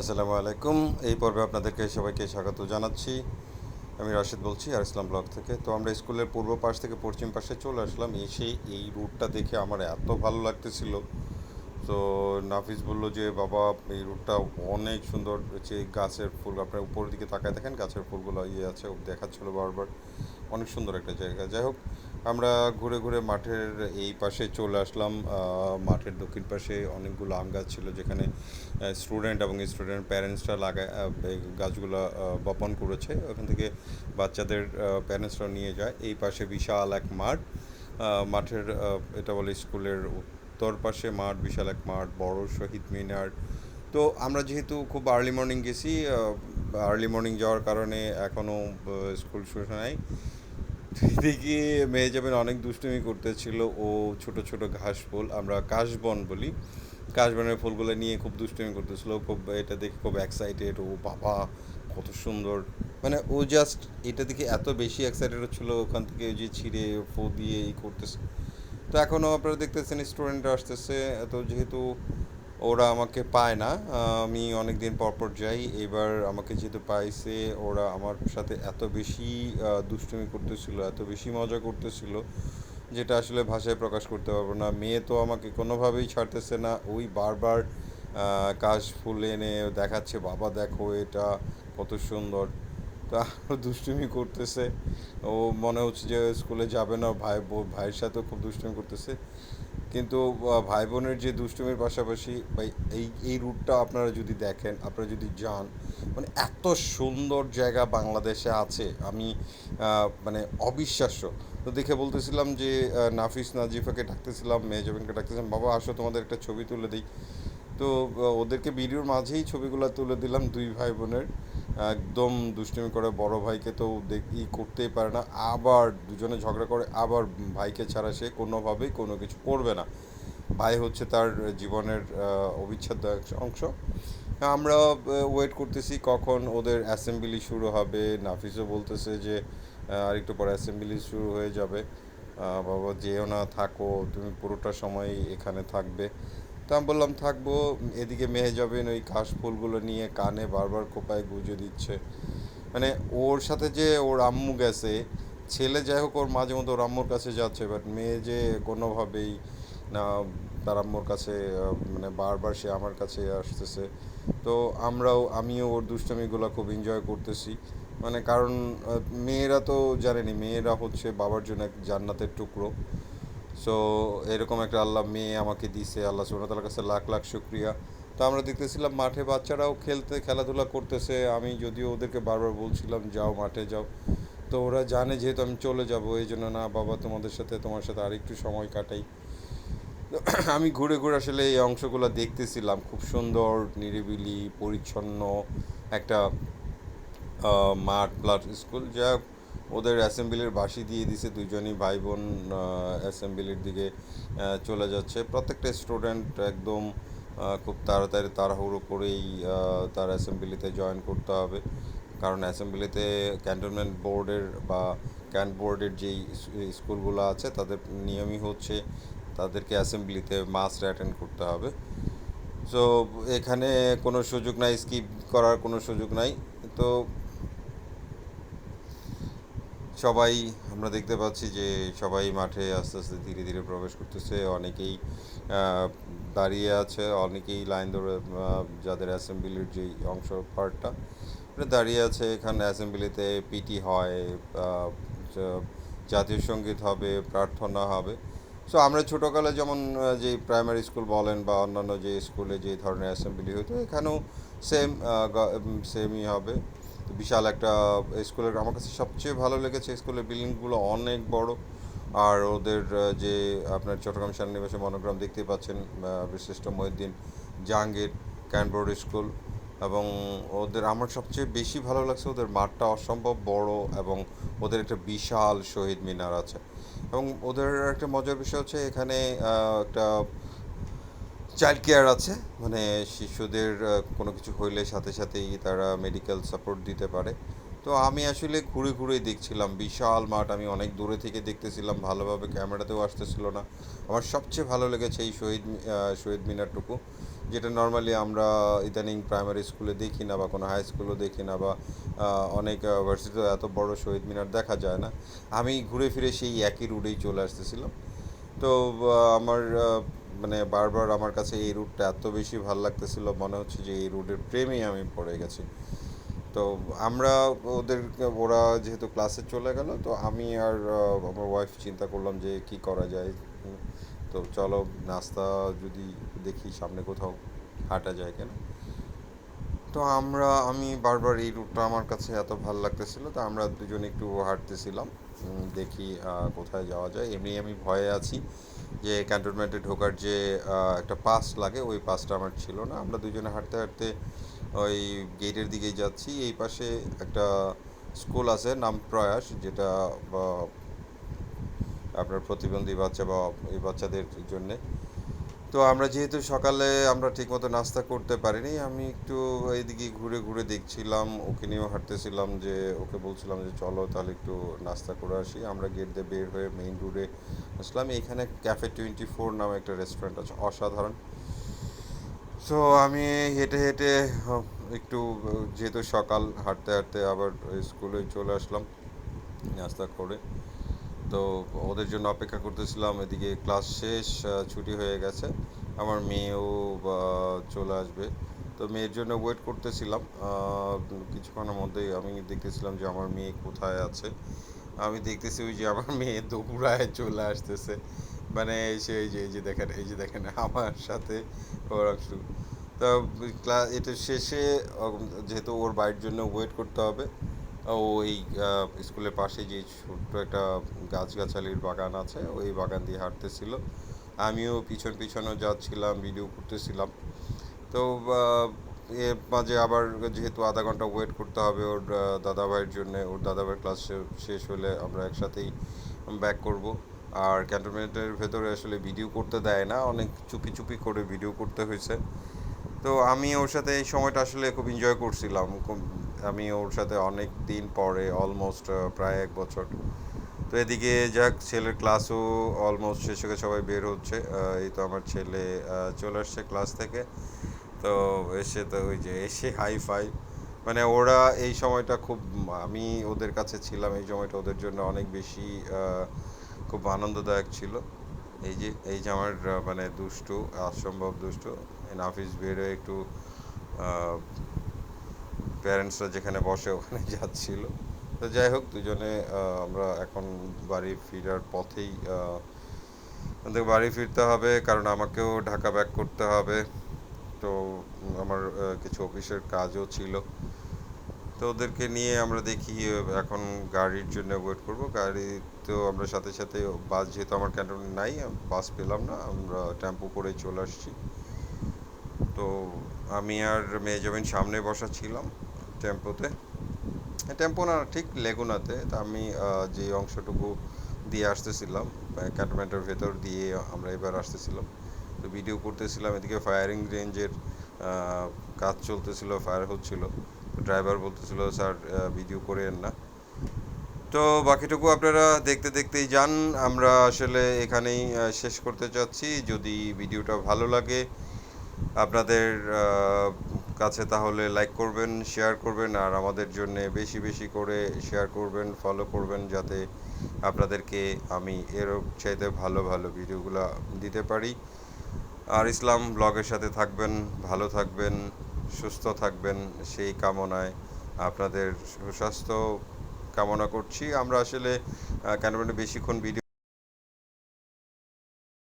আসসালামু আলাইকুম। এই পর্বে আপনাদেরকে সবাইকে স্বাগত জানাচ্ছি। আমি রাশেদ বলছি, আর ইসলাম ব্লগ থেকে। তো আমরা স্কুলের পূর্ব পাশ থেকে পশ্চিম পাশে চলে আসলাম। এসে এই রুটটা দেখে আমার এত ভালো লাগতেছিল। তো নাফিস বলল যে, বাবা, এই রুটটা অনেক সুন্দর। যে গাছের ফুল, আপনার উপরের দিকে তাকায় দেখেন, গাছের ফুলগুলো ইয়ে আছে, দেখাচ্ছিলো বারবার। অনেক সুন্দর একটা জায়গা। যাই হোক আমরা ঘুরে ঘুরে মাঠের এই পাশে চলে আসলাম। মাঠের দক্ষিণ পাশে অনেকগুলো আম গাছ ছিল যেখানে স্টুডেন্ট এবং স্টুডেন্ট প্যারেন্টসরা এই গাছগুলো বপন করেছে। ওখান থেকে বাচ্চাদের প্যারেন্টসরা নিয়ে যায়। এই পাশে বিশাল এক মাঠ। মাঠের এটা বলে স্কুলের উত্তর পাশে মাঠ, বিশাল এক মাঠ, বড় শহীদ মিনার। তো আমরা যেহেতু খুব আর্লি মর্নিং গেছি আর্লি মর্নিং যাওয়ার কারণে এখনও স্কুল শুরু নাই। দেখি মেয়ে যাবেন অনেক দুষ্টুমি করতেছিল, ও ছোট ছোট ঘাস ফুল, আমরা কাশবন বলি। কাশবনের ফুলগুলো নিয়ে খুব দুষ্টুমি করতেছিল খুব, এটা দেখে খুব এক্সাইটেড ও বাবা, কত সুন্দর। মানে ও জাস্ট এটা দেখে এত বেশি এক্সাইটেড হচ্ছিল, ওখান থেকে ওই যে ছিঁড়ে, ফো দিয়ে এই করতেছে। তো এখনও আপনারা দেখতেছেন স্টুডেন্ট আসতেছে। তো যেহেতু ওরা আমাকে পায় না। আমি অনেক দিন পর পর যাই। এবার আমাকে যেহেতু পাইছে, ওরা আমার সাথে এত বেশি দুষ্টুমি করতেছিল, এত বেশি মজা করতেছিল, যেটা আসলে ভাষায় প্রকাশ করতে পারব না। মেয়ে তো আমাকে কোনোভাবেই ছাড়তেছে না। ওই বারবার কাশ ফুল এনে দেখাচ্ছে, বাবা, দেখো এটা কত সুন্দর। তা দুষ্টুমি করতেছে। ও মনে হচ্ছে যে স্কুলে যাবে না। ভাই ভাইয়ের সাথেও খুব দুষ্টুমি করতেছে। কিন্তু ভাই বোনের যে দুষ্টুমির পাশাপাশি বা এই এই রুটটা আপনারা যদি দেখেন, আপনারা যদি যান মানে এত সুন্দর জায়গা বাংলাদেশে আছে, আমি মানে অবিশ্বাস্য। তো দেখে বলতেছিলাম যে নাফিস নাজিফাকে ডাকতেছিলাম, মেহজাবিনকে ডাকতেছিলাম, বাবা আসো তোমাদের একটা ছবি তুলে দিই। তো ওদেরকে ভিডিওর মাঝেই ছবিগুলো তুলে দিলাম দুই ভাই বোনের একদম দুষ্টুমি করে বড় ভাইকে তো দেখ ই করতেই পারে না। আবার দুজনে ঝগড়া করে আবার ভাইকে ছাড়া সে কোনোভাবেই কোনো কিছু করবে না। ভাই হচ্ছে তার জীবনের অবিচ্ছেদ্য অংশ। আমরা ওয়েট করতেছি কখন ওদের অ্যাসেম্বলি শুরু হবে। নাফিসও বলতেছে যে আরেকটু পরে অ্যাসেম্বলি শুরু হয়ে যাবে। বাবা যেও না, থাকো। তুমি পুরোটা সময় এখানে থাকবে। তা আমি বললাম, থাকব। এদিকে মেহে যাবেন ওই কাশ ফুলগুলো নিয়ে কানে বারবার কোপায় গুঁজে দিচ্ছে। মানে ওর সাথে যে ওর আম্মু গেছে, ছেলে যাই হোক, ওর মাঝে মধ্যে ওর আম্মুর কাছে যাচ্ছে বাট মেয়ে যে কোনোভাবেই না, তার আম্মুর কাছে মানে বারবার সে আমার কাছে আসতেছে। তো আমরাও, আমিও ওর দুষ্টামিগুলো খুব এনজয় করতেছি। মানে কারণ মেয়েরা তো জানেনি, মেয়েরা হচ্ছে বাবার জন্য এক জান্নাতের টুকরো। সো এরকম একটা আল্লাহ মেয়ে আমাকে দিছে, আল্লাহ সুবহানাহু কাছে লাখ লাখ শুক্রিয়া। তো আমরা দেখতেছিলাম মাঠে বাচ্চারাও খেলতে, খেলাধুলা করতেছে। আমি যদিও ওদেরকে বারবার বলছিলাম, যাও মাঠে, যাও। তো ওরা জানে যেহেতু আমি চলে যাব, এই জন্য না, বাবা তোমাদের সাথে, তোমার সাথে আরেকটু সময় কাটাই। আমি ঘুরে ঘুরে আসলে এই অংশগুলো দেখতেছিলাম। খুব সুন্দর, নিরিবিলি, পরিচ্ছন্ন একটা মাঠ প্লাস স্কুল যা ওদের অ্যাসেম্বলির বাসি দিয়ে দিছে, দুজনই ভাই বোন অ্যাসেম্বলির দিকে চলে যাচ্ছে। প্রত্যেকটা স্টুডেন্ট একদম খুব তাড়াতাড়ি তাড়াহুড়ো করেই তার অ্যাসেম্বলিতে জয়েন করতে হবে। কারণ অ্যাসেম্বলিতে ক্যান্টনমেন্ট বোর্ডের বা ক্যান্ট বোর্ডের যেই স্কুলগুলো আছে, তাদের নিয়মই হচ্ছে তাদেরকে অ্যাসেম্বলিতে মাস্ট অ্যাটেন্ড করতে হবে। সো, এখানে কোনো সুযোগ নাই, স্কিপ করার কোনো সুযোগ নাই। তো সবাই, আমরা দেখতে পাচ্ছি যে সবাই মাঠে আস্তে আস্তে ধীরে ধীরে প্রবেশ করতেছে। অনেকেই দাঁড়িয়ে আছে, অনেকেই লাইন ধরে যাদের অ্যাসেম্বলির যেই অংশ পার্টটা দাঁড়িয়ে আছে। এখানে অ্যাসেম্বলিতে পিটি হয় জাতীয় সংগীত হবে, প্রার্থনা হবে। সো আমরা ছোটোকালে যেমন যে প্রাইমারি স্কুল বলেন বা অন্যান্য যে স্কুলে যে ধরনের অ্যাসেম্বলি হতো, এখানেও সেম সেমই হবে। বিশাল একটা স্কুলের আমার কাছে সবচেয়ে ভালো লেগেছে স্কুলের বিল্ডিংগুলো অনেক বড়। আর ওদের যে আপনার চট্টগ্রাম সেনানিবাসে মনোগ্রাম দেখতেই পাচ্ছেন বিশিষ্ট মহিউদ্দিন জাহাঙ্গীর ক্যানবোর্ড স্কুল এবং ওদের আমার সবচেয়ে বেশি ভালো লাগছে ওদের মাঠটা অসম্ভব বড় এবং ওদের একটা বিশাল শহীদ মিনার আছে। এবং ওদের একটা মজার বিষয় হচ্ছে এখানে একটা চাইল্ড কেয়ার আছে মানে শিশুদের কোনো কিছু হইলে সাথে সাথেই তারা মেডিকেল সাপোর্ট দিতে পারে। তো আমি আসলে ঘুরে ঘুরে দেখছিলাম, বিশাল মাঠ, আমি অনেক দূরে থেকে দেখতেছিলাম, ভালোভাবে ক্যামেরাতেও আসতেছিল না। আমার সবচেয়ে ভালো লেগেছে এই শহীদ শহীদ মিনারটুকু, যেটা নর্মালি আমরা ইদানিং প্রাইমারি স্কুলে দেখি না বা কোনো হাই স্কুলেও দেখি না বা অনেক ভার্সিটিতে এত বড় শহীদ মিনার দেখা যায় না। আমি ঘুরে ফিরে সেই একই রুটেই চলে আসতেছিলাম। তো আমার মানে বারবার আমার কাছে এই রুটটা এত বেশি ভালো লাগতেছিল, মনে হচ্ছে যে এই রুটের প্রেমেই আমি পড়ে গেছি। তো আমরা ওদের, ওরা যেহেতু ক্লাসে চলে গেল, তো আমি আর আমার ওয়াইফ চিন্তা করলাম যে কি করা যায়। তো চলো নাস্তা যদি দেখি সামনে কোথাও হাঁটা যায় কেন। তো আমরা, আমি বারবার এই রুটটা আমার কাছে এত ভালো লাগতেছিল, তো আমরা দুজন একটু হাঁটতেছিলাম। দেখি কোথায় যাওয়া যায়। এমনি আমি ভয়ে আছি। যে ক্যান্টনমেন্টে ঢোকার যে একটা পাস লাগে, ওই পাসটা আমার ছিল না। আমরা দুজনে হাঁটতে হাঁটতে ওই গেটের দিকেই যাচ্ছি। এই পাশে একটা স্কুল আছে, নাম প্রয়াস, যেটা আপনার প্রতিবন্ধী বাচ্চা বা এই বাচ্চাদের জন্যে। তো আমরা যেহেতু সকালে আমরা ঠিকমতো নাস্তা করতে পারিনি, আমি একটু এইদিকে ঘুরে ঘুরে দেখছিলাম, ওকে নিয়েও হাঁটতেছিলাম যে, ওকে বলছিলাম যে, চলো তাহলে একটু নাস্তা করে আসি। আমরা গেট দিয়ে বের হয়ে মেইন রোডে আসলাম। এখানে ক্যাফে টোয়েন্টি ফোর নামে একটা রেস্টুরেন্ট আছে, অসাধারণ। সো আমি হেঁটে হেঁটে একটু যেহেতু সকাল, হাঁটতে হাঁটতে আবার স্কুলে চলে আসলাম, নাস্তা করে। তো ওদের জন্য অপেক্ষা করতেছিলাম, এদিকে ক্লাস শেষ ছুটি হয়ে গেছে। আমার মেয়েও চলে আসবে। তো মেয়ের জন্য ওয়েট করতেছিলাম। কিছুক্ষণের মধ্যেই আমি দেখতেছিলাম যে আমার মেয়ে কোথায় আছে। আমি দেখতেছি ওই যে আমার মেয়ে দৌড়ায় চলে আসতেছে। মানে এসে এই যে এই যে দেখেন, এই যে দেখেন, আমার সাথে ওর তো ক্লাস এটা শেষে যেহেতু ওর বাড়ির জন্য ওয়েট করতে হবে। ও এই স্কুলের পাশে যে ছোট্ট একটা গাছগাছালির বাগান আছে, ওই বাগান দিয়ে হাঁটতেছিল। আমিও পিছন পিছনও যাচ্ছিলাম ভিডিও করতেছিলাম। তো এর মাঝে আবার যেহেতু আধা ঘণ্টা ওয়েট করতে হবে ওর দাদাভাইয়ের জন্য, ওর দাদাভাইয়ের ক্লাস শেষ হলে আমরা একসাথেই ব্যাক করব। আর ক্যান্টনমেন্টের ভেতরে আসলে ভিডিও করতে দেয় না, অনেক চুপি চুপি করে ভিডিও করতে হয়েছে। তো আমি ওর সাথে এই সময়টা আসলে খুব এনজয় করছিলাম, খুব- আমি ওর সাথে অনেক দিন পরে অলমোস্ট প্রায় এক বছর। তো এদিকে যাক, ছেলের ক্লাসও অলমোস্ট শেষ হয়ে সবাই বের হচ্ছে। এই তো আমার ছেলে চলে আসছে ক্লাস থেকে। তো এসে তো ওই যে, এসে হাই ফাই মানে ওরা এই সময়টা খুব, আমি ওদের কাছে ছিলাম, এই সময়টা ওদের জন্য অনেক বেশি খুব আনন্দদায়ক ছিল। এই যে এই যে আমার মানে দুষ্টু, অসম্ভব দুষ্টু নাফিস বের হয়ে একটু প্যারেন্টসরা যেখানে বসে ওখানে যাচ্ছিল। তো যাই হোক, দুজনে আমরা এখন বাড়ি ফিরার পথেই আমাদের বাড়ি ফিরতে হবে, কারণ আমাকেও ঢাকা ব্যাক করতে হবে। তো আমার কিছু অফিসের কাজও ছিল। তো ওদেরকে নিয়ে আমরা দেখি এখন গাড়ির জন্য ওয়েট করব। গাড়ি তো আমরা সাথে সাথে, বাস যেহেতু আমার ক্যান্টনে নাই, বাস পেলাম না, আমরা টেম্পো করে চলে আসছি। তো আমি আর মেয়ে যাবেন সামনে বসা ছিলাম। টেম্পোতে টেম্পো না, ঠিক লেগুনাতে। তা আমি যে অংশটুকু দিয়ে আসতেছিলাম ক্যান্টনমেন্টের ভেতর দিয়ে আমরা এবার আসতেছিলাম। তো ভিডিও করতেছিলাম, এদিকে ফায়ারিং রেঞ্জের কাজ চলতেছিল ফায়ার হচ্ছিল। ড্রাইভার বলতেছিল, স্যার ভিডিও করেন না। তো বাকিটুকু আপনারা দেখতে দেখতেই যান। আমরা আসলে এখানেই শেষ করতে চাচ্ছি। যদি ভিডিওটা ভালো লাগে, আপনাদের কাছে তাহলে লাইক করবেন শেয়ার করবেন আর আমাদের জন্য বেশি বেশি করে শেয়ার করবেন ফলো করবেন যাতে আপনাদেরকে আমি এর চাইতে ভালো ভালো ভিডিওগুলো দিতে পারি। আর ইসলাম ব্লগের সাথে থাকবেন, ভালো থাকবেন, সুস্থ থাকবেন, সেই কামনায় আপনাদের সুস্বাস্থ্য কামনা করছি। আমরা আসলে ক্যান্টনমেন্টে বেশিক্ষণ ভিডিও